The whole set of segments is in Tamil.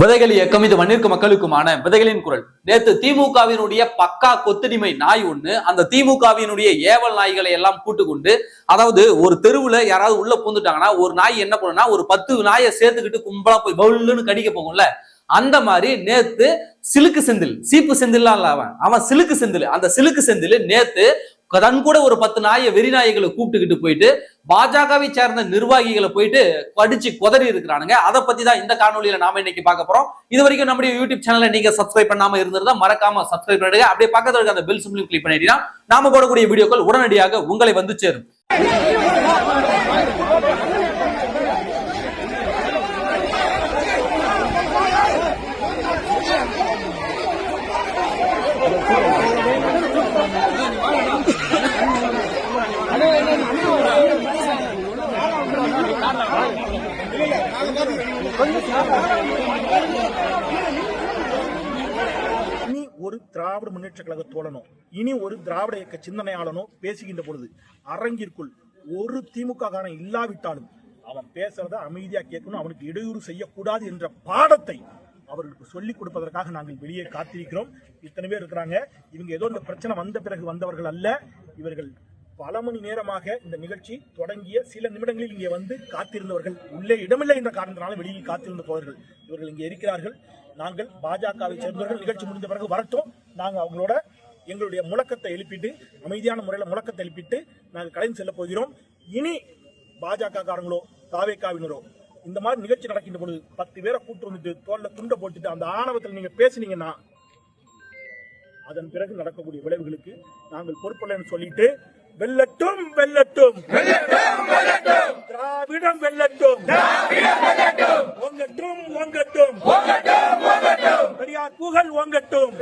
விதைகள் இயக்கம் இது வன்னிற்கு மக்களுக்குமான விதைகளின் குரல். நேத்து திமுகவினுடைய பக்கா கொத்தடிமை நாய் ஒண்ணு அந்த திமுகவினுடைய ஏவல் நாய்களை எல்லாம் கூட்டு கொண்டு அதாவது ஒரு தெருவுல யாராவது உள்ள பூந்துட்டாங்கன்னா ஒரு நாய் என்ன பண்ணுனா ஒரு பத்து நாயை சேர்த்துக்கிட்டு கும்பலா போய் பவுல்னு கடிக்க போகும்ல. அந்த மாதிரி நேத்து சிலுக்கு செந்தில் சீப்பு செந்தில்லாம் இல்ல அவன். அவன் சிலுக்கு செந்தில். அந்த சிலுக்கு செந்தில் நேத்து தன் கூட ஒரு பத்து நாயை வெறி நாய்களை கூப்பிட்டுக்கிட்டு போயிட்டு பாஜகவை சேர்ந்த நிர்வாகிகளை போயிட்டு கடிச்சு குதறி இருக்கிறானுங்க. அதை பத்தி தான் இந்த காணொலியில நாம இன்னைக்கு பார்க்க போறோம். இது வரைக்கும் நம்முடைய யூடியூப் சேனலை நீங்க சப்ஸ்கிரைப் பண்ணாம இருந்திருந்தா மறக்காம சப்ஸ்கிரைப் பண்ணிடுங்க. அப்படியே பக்கத்துல இருக்க அந்த பெல் சிம்லையும் கிளிக் பண்ணிட்டீங்கன்னா நாம போடக்கூடிய வீடியோக்கள் உடனடியாக உங்களை வந்து சேரும். இனி ஒரு திராவிட முன்னேற்ற கழக தோழனோ இனி ஒரு திராவிட இயக்க சிந்தனையாளனோ பேசுகின்ற பொழுது அரங்கிற்குள் ஒரு திமுக காரன் இல்லாவிட்டாலும் அவன் பேசுறத அமைதியா கேட்கணும் அவனுக்கு இடையூறு செய்யக்கூடாது என்ற பாடத்தை அவர்களுக்கு சொல்லிக் கொடுப்பதற்காக நாங்கள் வெளியே காத்திருக்கிறோம். இத்தனை பேர் இருக்கிறாங்க. இவங்க ஏதோ இந்த பிரச்சனை வந்த பிறகு வந்தவர்கள் அல்ல. இவர்கள் பல மணி நேரமாக இந்த நிகழ்ச்சி தொடங்கிய சில நிமிடங்களில் இங்கே வந்து காத்திருந்தவர்கள். உள்ளே இடமில்லை என்ற காரணத்தினால வெளியில் காத்திருந்த தோழர்கள். இவர்கள் இங்கே இருக்கிறார்கள். நாங்கள் பாஜகவை சேர்ந்தவர்கள். நிகழ்ச்சி முடிந்த பிறகு வரட்டும். நாங்கள் அவங்களோட எங்களுடைய முழக்கத்தை எழுப்பிட்டு அமைதியான முறையில் முழக்கத்தை எழுப்பிட்டு நாங்கள் கலைந்து செல்ல போகிறோம். இனி பாஜக காரங்களோ தாவேக்காவினரோ இந்த மாதிரி நிகழ்ச்சி நடக்கின்ற பொழுது பத்து பேரை கூட்டு வந்துட்டு தோல்ல துண்டை போட்டுட்டு அந்த ஆணவத்தில் நீங்க பேசுனீங்கன்னா அதன் பிறகு நடக்கக்கூடிய விளைவுகளுக்கு நாங்கள் பொறுப்பில்லைன்னு சொல்லிட்டு வெல்லட்டும் வெல்லட்டும். திராவிடம் வெல்லட்டும். ஓங்கட்டும் ஓங்கட்டும். பெரியார் புகழ் ஓங்கட்டும்.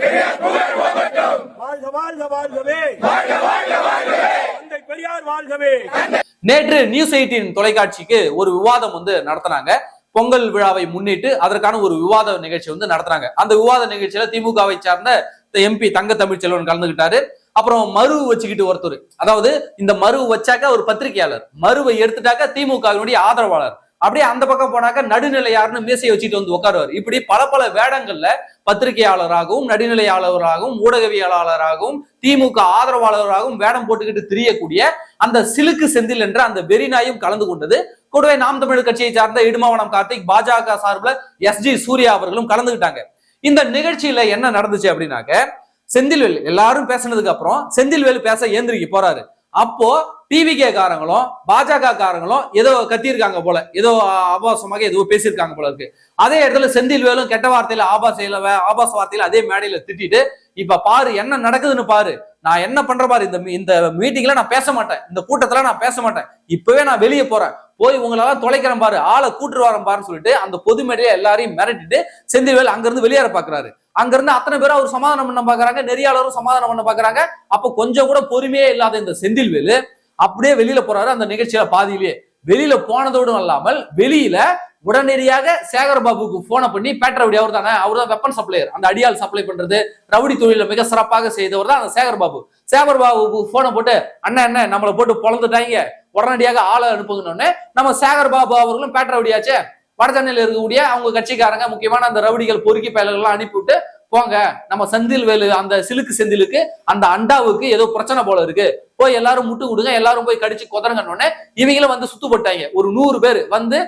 வாழ்க வாழ்க வாழ்கவே. தந்தை பெரியார் வாழ்கவே. நேற்று நியூஸ் எயிட்டின் தொலைக்காட்சிக்கு ஒரு விவாதம் வந்து நடத்தினாங்க. பொங்கல் விழாவை முன்னிட்டு அதற்கான ஒரு விவாத நிகழ்ச்சி வந்து நடத்துறாங்க அந்த விவாத நிகழ்ச்சியில திமுகவை சார்ந்த எம்பி தங்க தமிழ்ச்செல்வன் கலந்துகிட்டாரு. அப்புறம் மறு வச்சுக்கிட்டு ஒருத்தர். அதாவது இந்த மறு வச்சாக்க ஒரு பத்திரிகையாளர். மறுவை எடுத்துட்டாக்க திமுகவினுடைய ஆதரவாளர். அப்படியே அந்த பக்கம் போனாக்க நடுநிலையார்னு மீசையை வச்சுட்டு வந்து உட்காருவார். இப்படி பல பல வேடங்கள்ல பத்திரிகையாளராகவும் நடுநிலையாளராகவும் ஊடகவியலாளராகவும் திமுக ஆதரவாளராகவும் வேடம் போட்டுக்கிட்டு திரியக்கூடிய அந்த சிலுக்கு செந்தில் என்ற அந்த வெறிநாயும் கலந்து கொண்டது. கூடவே நாம் தமிழ் கட்சியை சார்ந்த இடுமாவனம் கார்த்திக் பாஜக சார்பில் எஸ் ஜி சூர்யா அவர்களும் கலந்துகிட்டாங்க இந்த நிகழ்ச்சியில என்ன நடந்துச்சு அப்படின்னாக்க செந்தில்வேல். எல்லாரும் பேசினதுக்கு அப்புறம் செந்தில்வேல் பேச ஏந்திரிக்கு போறாரு. அப்போ டிவிகே காரங்களும் பாஜக காரங்களும் ஏதோ கத்தியிருக்காங்க போல. ஏதோ ஆபாசமாக ஏதோ பேசியிருக்காங்க போல இருக்கு. அதே இடத்துல செந்தில்வேலும் கெட்ட வார்த்தையில ஆபாசையில ஆபாச வார்த்தையில அதே மேடையில திட்டிட்டு இப்ப பாரு என்ன நடக்குதுன்னு பாரு. நான் என்ன பண்ற பாரு இந்த மீ- இந்த மீட்டிங்ல நான் பேச மாட்டேன். இந்த கூட்டத்துல நான் பேச மாட்டேன். இப்பவே நான் வெளியே போறேன். போய் உங்களெல்லாம் தொலைக்கிறேன் பாரு. ஆளை கூட்டு வரேன் பாருன்னு சொல்லிட்டு அந்த பொது மேடையில எல்லாரையும் மிரட்டிட்டு செந்தில்வேல் அங்கிருந்து வெளியேற பாக்குறாரு. அங்கிருந்து அத்தனை பேரும் அவர் சமாதானம் பண்ண பாக்குறாங்க நெறியாளரும் சமாதானம் பண்ண பாக்குறாங்க. அப்ப கொஞ்சம் கூட பொறுமையே இல்லாத இந்த செந்தில்வேலு அப்படியே வெளியில போறாரு அந்த நிகழ்ச்சியில பாதியிலேயே. வெளியில போனதோடும் அல்லாமல் வெளியில உடனடியாக சேகர் பாபுக்கு போனை பண்ணி பேட்டரவுடி அவர் தானே அவர் தான் வெப்பன் சப்ளையர் அந்த அடியால் சப்ளை பண்றது ரவுடி தொழில மிக சிறப்பாக செய்தவர் தான் அந்த சேகர் பாபு. சேகர் பாபுக்கு போனை போட்டு அண்ணன் என்ன நம்மளை போட்டு பொழந்துட்டாங்க. உடனடியாக ஆளை அனுப்புங்கன்னு நம்ம சேகர் பாபு அவர்களும் பேட்டரவுடியாச்சே வடசென்னையில் இருக்கக்கூடிய அவங்க கட்சிக்காரங்க முக்கியமான அந்த ரவுடிகள் பொறுக்கி பயலர்கள்லாம் அனுப்பிவிட்டு போங்க நம்ம செந்தில் வேலு அந்த சிலுக்கு செந்திலுக்கு அந்த அண்டாவுக்கு ஏதோ பிரச்சனை போல இருக்கு. போய் எல்லாரும் முட்டு கொடுங்க எல்லாரும் போய் கடிச்சு கொதறங்கன்னு இவங்களும் வந்து சுத்து போட்டாங்க ஒரு நூறு பேர் வந்து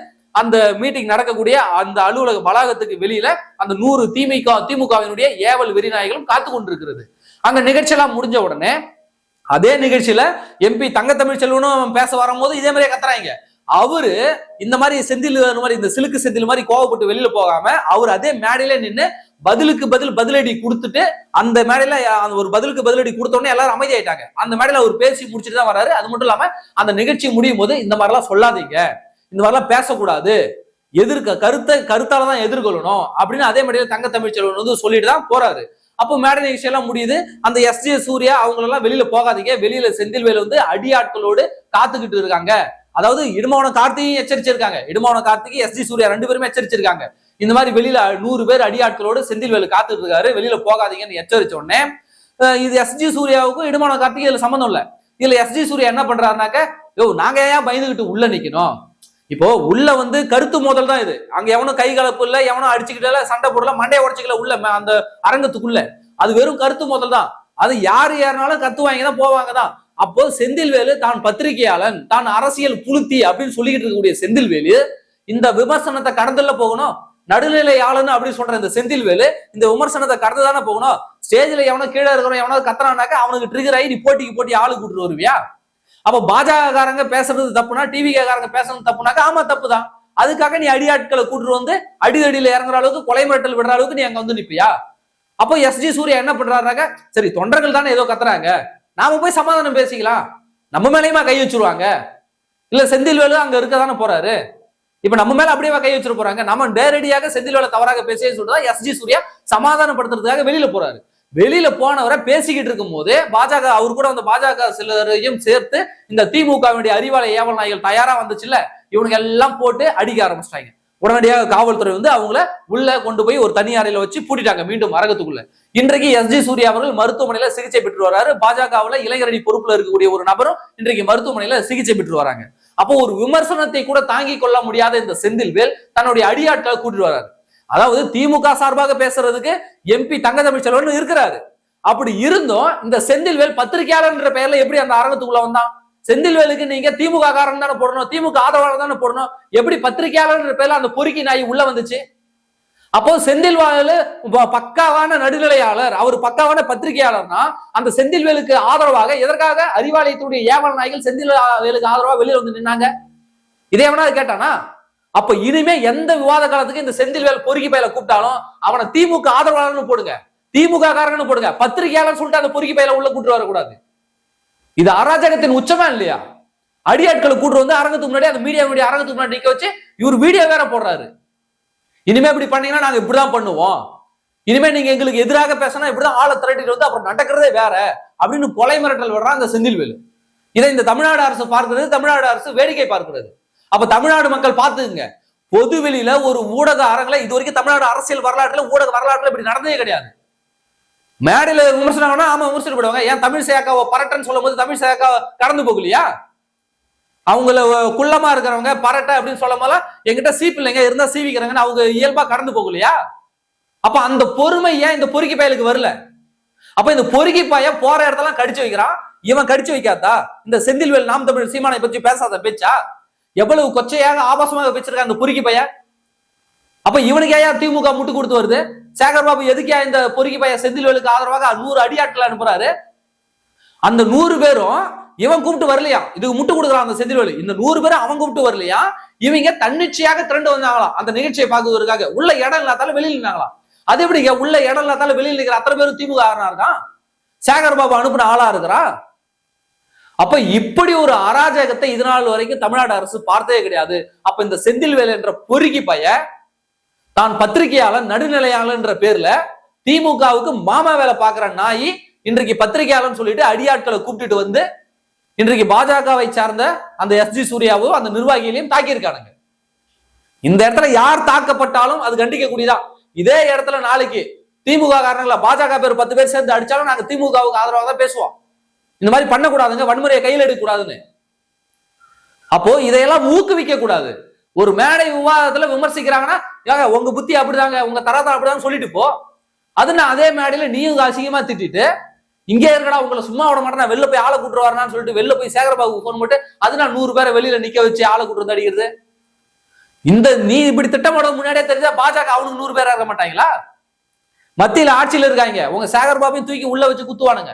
அந்த மீட்டிங் நடக்கக்கூடிய அந்த அலுவலக வளாகத்துக்கு வெளியில அந்த நூறு திமுக திமுகவினுடைய ஏவல் வெறிநாய்களும் காத்து கொண்டிருக்கிறது. அங்க நிகழ்ச்சியெல்லாம் முடிஞ்ச உடனே அதே நிகழ்ச்சியில எம்பி தங்கத்தமிழ் செல்வனும் பேச வரும்போது இதே மாதிரியே கத்துறாங்க. அவரு இந்த மாதிரி செந்தில் மாதிரி இந்த சிலுக்கு செந்தில் மாதிரி கோவப்பட்டு வெளியில போகாம அவர் அதே மேடையில நின்னு பதிலுக்கு பதில் பதிலடி கொடுத்துட்டு அந்த மேடையில அந்த ஒரு பதிலுக்கு பதிலடி கொடுத்தோடனே எல்லாரும் அமைதியாயிட்டாங்க. அந்த மேடையில அவர் பேசி முடிச்சுட்டு தான் வராரு. அது மட்டும் இல்லாம அந்த நிகழ்ச்சி முடியும் போது இந்த மாதிரிலாம் சொல்லாதீங்க. இந்த மாதிரிலாம் பேசக்கூடாது. எதிர்க்க கருத்தை கருத்தால தான் எதிர்கொள்ளணும் அப்படின்னு அதே மேடையில தங்க தமிழ்ச்செல்வன் வந்து சொல்லிட்டு தான் போறாரு. அப்போ மேடை நிகழ்ச்சி எல்லாம் முடியுது. அந்த எஸ் ஜே சூர்யா அவங்க எல்லாம் வெளியில போகாதீங்க. வெளியில செந்தில்வேல் வந்து அடியாட்களோடு காத்துக்கிட்டு இருக்காங்க. அதாவது இடுமாவன கார்த்திகையும் எச்சரிச்சிருக்காங்க. இடுமாவன கார்த்திகை எஸ் ஜி சூர்யா ரெண்டு பேருமே எச்சரிச்சிருக்காங்க. இந்த மாதிரி வெளியில நூறு பேர் அடியாட்களோடு செந்தில்வேல் காத்துட்டு இருக்காரு வெளியில போகாதீங்கன்னு எச்சரிச்ச உடனே இது எஸ் ஜி சூர்யாவுக்கும் இடுமான கார்த்திகை இதுல சம்மந்தம் இல்ல. இதுல எஸ் ஜி சூர்யா என்ன பண்றாருனாக்க யோ நாங்க ஏன் பயந்துகிட்டு உள்ள நிக்கணும்? இப்போ உள்ள வந்து கருத்து மோதல் தான் இது. அங்க எவனும் கை கலப்பு இல்ல எவனும் அடிச்சுக்கிட்டல சண்டை போடல மண்டையை உடச்சிக்கல உள்ள அந்த அரங்கத்துக்குள்ள. அது வெறும் கருத்து மோதல் தான். அது யாரு யாருனாலும் கத்துவாங்க தான் போவாங்க தான். அப்போ செந்தில்வேலு தான் பத்திரிகையாளன் தான் அரசியல் புலுத்தி அப்படின்னு சொல்லிக்கிட்டு இருக்கக்கூடிய செந்தில்வேலு இந்த விமர்சனத்தை கடந்துல போகணும் நடுநிலை ஆளுன்னு அப்படின்னு சொல்ற இந்த செந்தில்வேலு இந்த விமர்சனத்தை கடந்து தானே போகணும்? ஸ்டேஜ்ல எவனோ கீழே இருக்கிறவன் எவனோ கத்துறானாக்க அவனுக்கு ட்ரிகர் ஆகி நீ போட்டிக்கு போட்டி ஆளு கூட்டு வருவியா? அப்ப பாஜககாரங்க பேசுறது தப்புனா டிவி காரங்க பேசுறது தப்புனாக்கா ஆமா தப்பு தான் அதுக்காக நீ அடியாட்களை கூட்டு வந்து அடி அடியில இறங்குற அளவுக்கு கொலை மிரட்டல் விடுற அளவுக்கு நீ அங்க வந்து நிப்பியா? அப்போ எஸ்ஜி சூர்யா என்ன பண்றாருனாக்க சரி தொண்டர்கள் தானே ஏதோ கத்துறாங்க. நாம போய் சமாதானம் பேசிக்கலாம். நம்ம மேலேயுமா கை வச்சிருவாங்க? இல்ல செந்தில்வேலு அங்க இருக்க தானே போறாரு? இப்ப நம்ம மேல அப்படியே கை வச்சிட போறாங்க? நம்ம நேரடியாக செந்தில்வேலை தவறாக பேசியே சொல்றதா எஸ்ஜி சூர்யா சமாதானப்படுத்துறதுக்காக வெளியில போறாரு. வெளியில போனவரை பேசிக்கிட்டு இருக்கும் போது பாஜக அவர் கூட அந்த பாஜக சிலரையும் சேர்த்து இந்த திமுகவினுடைய அறிவாலய ஏவல் நாய்கள் தயாரா வந்துச்சுல்ல? இவனுங்க எல்லாம் போட்டு அடிக்க ஆரம்பிச்சிட்டாங்க. உடனடியாக காவல்துறை வந்து அவங்கள உள்ள கொண்டு போய் ஒரு தனி அறையில வச்சு பூட்டிட்டாங்க மீண்டும் அரங்கத்துக்குள்ள. இன்றைக்கு எஸ் ஜி சூர்யா அவர்கள் மருத்துவமனையில சிகிச்சை பெற்று வராரு. பாஜகவுல இளைஞரணி பொறுப்புல இருக்கக்கூடிய ஒரு நபரும் இன்றைக்கு மருத்துவமனையில சிகிச்சை பெற்று வராங்க. அப்போ ஒரு விமர்சனத்தை கூட தாங்கிக் கொள்ள முடியாத இந்த செந்தில்வேல் தன்னுடைய அடியாட்களை கூட்டிட்டு வராரு. அதாவது திமுக சார்பாக பேசுறதுக்கு எம்பி தங்க தமிழ்ச்செல்வன் இருக்கிறாரு. அப்படி இருந்தும் இந்த செந்தில்வேல் பத்திரிகையாளர்ன்ற பெயர்ல எப்படி அந்த அரங்கத்துக்குள்ள வந்தான்? செந்தில்வேலுக்கு நீங்க திமுக காரன் தானே போடணும் திமுக ஆதரவாளர் தானே போடணும். எப்படி பத்திரிகையாளர் பேர்ல அந்த பொறுக்கி நாய் உள்ள வந்துச்சு? அப்போ செந்தில்வேலு பக்காவான நடுநிலையாளர். அவர் பக்காவான பத்திரிகையாளர்னா அந்த செந்தில்வேலுக்கு ஆதரவாக எதற்காக? அறிவாலயத்துடைய ஏவல் நாய்கள் செந்தில்வேலுக்கு ஆதரவாக வெளியில வந்து நின்னாங்க? இதே வேணா கேட்டானா? அப்ப இனிமே எந்த விவாத காலத்துக்கு இந்த செந்தில்வேல் பொறுக்கி பயில கூப்பிட்டாலும் அவனை திமுக ஆதரவாளர்னு போடுங்க. திமுக காரன்னு போடுங்க. பத்திரிகையாளர் சொல்லிட்டு அந்த பொறுக்கி பயில உள்ள கூட்டு வரக்கூடாது. இது அராஜகத்தின் உச்சமா இல்லையா? அடியாட்களை கூட்டு வந்து அரங்கத்துக்கு முன்னாடி அந்த மீடியா மீடியா அரங்கத்துக்கு முன்னாடி நிக்க வச்சு இவர் வீடியோ வேற போடுறாரு. இனிமே இப்படி பண்ணீங்கன்னா நாங்க இப்படிதான் பண்ணுவோம். இனிமே நீங்க எங்களுக்கு எதிராக பேசினா இப்படிதான் ஆளை திரட்டிட்டு வந்து அப்புறம் நடக்கிறதே வேற அப்படின்னு கொலை மிரட்டல் விடுறான் அந்த செந்தில்வேலு இதை இந்த தமிழ்நாடு அரசு பார்க்கிறது தமிழ்நாடு அரசு வேடிக்கை பார்க்கிறது. அப்ப தமிழ்நாடு மக்கள் பார்த்துக்குங்க. பொது வெளியில ஒரு ஊடக அரங்கில இது வரைக்கும் தமிழ்நாடு அரசியல் வரலாற்றுல ஊடக வரலாற்றுல இப்படி நடந்ததே கிடையாது. மேடையில் விமர்சனம் பண்ணா ஆமா விமர்சனம் ஏன் தமிழ் சேக்காவை பரட்டன்னு சொல்லும் போது தமிழ் சேக்கா கடந்து போகலையா? அவங்கள குள்ளமா இருக்கிறவங்க பரட்டை அப்படின்னு சொல்லும் போல எங்கிட்ட சீப் இல்லைங்க இருந்தா சீவிக்கிறாங்கன்னு அவங்க இயல்பா கடந்து போகலையா? அப்ப அந்த பொறுமை ஏன் இந்த பொறுக்கி பயலுக்கு வரல? அப்ப இந்த பொறுக்கி பாய போற இடத்தெல்லாம் கடிச்சு வைக்கிறான். இவன் கடிச்சு வைக்காதா? இந்த செந்தில்வேல் நாம் தமிழ் சீமானை பற்றி பேசாத பேச்சா? எவ்வளவு கொச்சையாக ஆபாசமாக பேச்சிருக்கா அந்த பொறுக்கி பைய அப்ப இவனுக்கு ஏன் திமுக முட்டு கொடுத்து வருது? சேகர் பாபு எதுக்கே இந்த பொறுக்கி பைய செந்தில்வேலுக்கு ஆதரவாக நூறு அடியாட்கள் அனுப்புறாரு? அந்த நூறு பேரும் இவன் கூப்பிட்டு வரலையா? இதுக்கு முட்டு கொடுக்குறான் அந்த செந்தில்வேலு. இந்த நூறு பேரும் அவன் கூப்பிட்டு வரலையா? இவங்க தன்னிச்சையாக திரண்டு வந்தாங்களாம் அந்த நிகழ்ச்சியை பார்க்குவதற்காக உள்ள இடம் இல்லாதால வெளியில் நின்னாங்களாம் அது எப்படிங்க? உள்ள இடம் இல்லாதால வெளியில் நிற்கிற அத்தனை பேரும் திமுக ஆறனா இருக்கான் சேகர் பாபு அனுப்புன ஆளா இருக்கிறா? அப்ப இப்படி ஒரு அராஜகத்தை இது நாள் வரைக்கும் தமிழ்நாடு அரசு பார்த்ததே கிடையாது. அப்ப இந்த செந்தில்வேல் என்ற பொறுக்கி பைய தான் பத்திரிகையாளர் நடுநிலையாளர் என்ற பேர்ல திமுகவுக்கு மாமா வேலை பாக்குற நாய் இன்றைக்கு பத்திரிகையாளர்னு சொல்லிட்டு அடியாட்களை கூப்பிட்டுட்டு வந்து இன்றைக்கு பாஜகவை சார்ந்த அந்த எஸ் ஜி சூர்யாவும் அந்த நிர்வாகிகளையும் தாக்கியிருக்கானுங்க. இந்த இடத்துல யார் தாக்கப்பட்டாலும் அது கண்டிக்கக்கூடியதான் இதே இடத்துல நாளைக்கு திமுக காரணங்களா பாஜக பேர் பத்து பேர் சேர்ந்து அடிச்சாலும் நாங்க திமுகவுக்கு ஆதரவாக தான் பேசுவோம். இந்த மாதிரி பண்ணக்கூடாதுங்க வன்முறையை கையில் எடுக்க கூடாதுன்னு அப்போ இதையெல்லாம் ஊக்குவிக்க கூடாது ஒரு மேடை விவாதத்துல விமர்சிக்கிறாங்கன்னா ஏங்க உங்க புத்தி அப்படிதாங்க உங்க தர அப்படிதான் சொல்லிட்டு போ. அது நான் அதே மேடையில நீயும் அசிங்கமா திட்டிட்டு இங்கே இருக்கடா உங்களை சும்மா விட மாட்டேன் நான் வெளில போய் ஆளை கூட்டு வரேன்னு சொல்லிட்டு வெளில போய் சேகரபாபுக்கு போன் போட்டு அது நான் நூறு பேரை வெளியில நிக்க வச்சு ஆளை கூட்டு வந்து அடிக்கிறது. இந்த நீ இப்படி திட்டமிட முன்னாடியே தெரிஞ்சா பாஜக அவனுக்கு நூறு பேரா இருக்க மாட்டாங்களா? மத்தியில ஆட்சியில இருக்காங்க. உங்க சேகர்பாபையும் தூக்கி உள்ள வச்சு குத்துவானுங்க.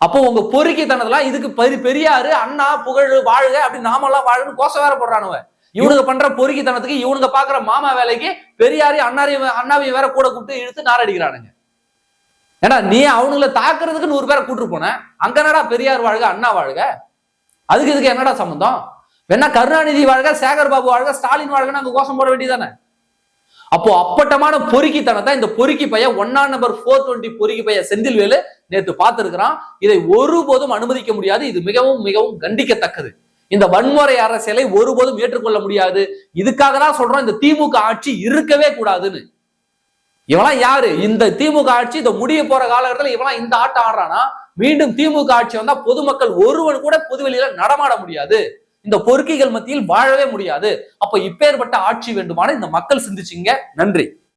அப்போ உங்க பொறுக்கித்தனதெல்லாம் இதுக்கு பெரிய பெரியாரு அண்ணா புகழ் வாழ்க அப்படி நாமெல்லாம் வாழன்னு கோஷம் வேற போடுறானுவன் இவனுங்க பண்ற பொறுக்கித்தனத்துக்கு இவனுங்க பாக்குற மாமா வேலைக்கு பெரியாரையும் அண்ணாரையும் அண்ணாவையும் வேற கூட கூப்பிட்டு இழுத்து நாரடிக்கிறானுங்க ஏன்னா நீ அவனுங்கள தாக்குறதுக்கு நூறு பேரை கூட்டு போன. அங்க என்னடா பெரியார் வாழ்க அண்ணா வாழ்க? அதுக்கு இதுக்கு என்னடா சம்பந்தம்? வேணா கருணாநிதி வாழ்க சேகர் பாபு வாழ்க ஸ்டாலின் வாழ்கன்னு அங்க கோஷம் போட வேண்டியதானே அப்போ அப்பட்டமான பொறுக்கித்தனத்தை இந்த பொறுக்கி பைய ஒன்னா நம்பர் ஃபோர் டுவெண்ட்டி பொறுக்கி பைய செந்தில்வேலு நேற்று பார்த்திருக்கிறான். இதை ஒருபோதும் அனுமதிக்க முடியாது. இது மிகவும் மிகவும் கண்டிக்கத்தக்கது. இந்த வன்முறை அரசியலை ஒருபோதும் ஏற்றுக்கொள்ள முடியாது. இதுக்காக தான் சொல்றோம் இந்த திமுக ஆட்சி இருக்கவே கூடாதுன்னு. இவெல்லாம் யாரு? இந்த திமுக ஆட்சி இந்த முடிய போற காலகட்டத்தில் இவெல்லாம் இந்த ஆட்டம் ஆடுறானா? மீண்டும் திமுக ஆட்சி வந்தா பொதுமக்கள் ஒருவன் கூட புதுவெளியில நடமாட முடியாது. இந்த பொறுக்கிகள் மத்தியில் வாழவே முடியாது. அப்ப இப்பேற்பட்ட ஆட்சி வேண்டுமான இந்த மக்கள் சிந்திச்சிங்க. நன்றி.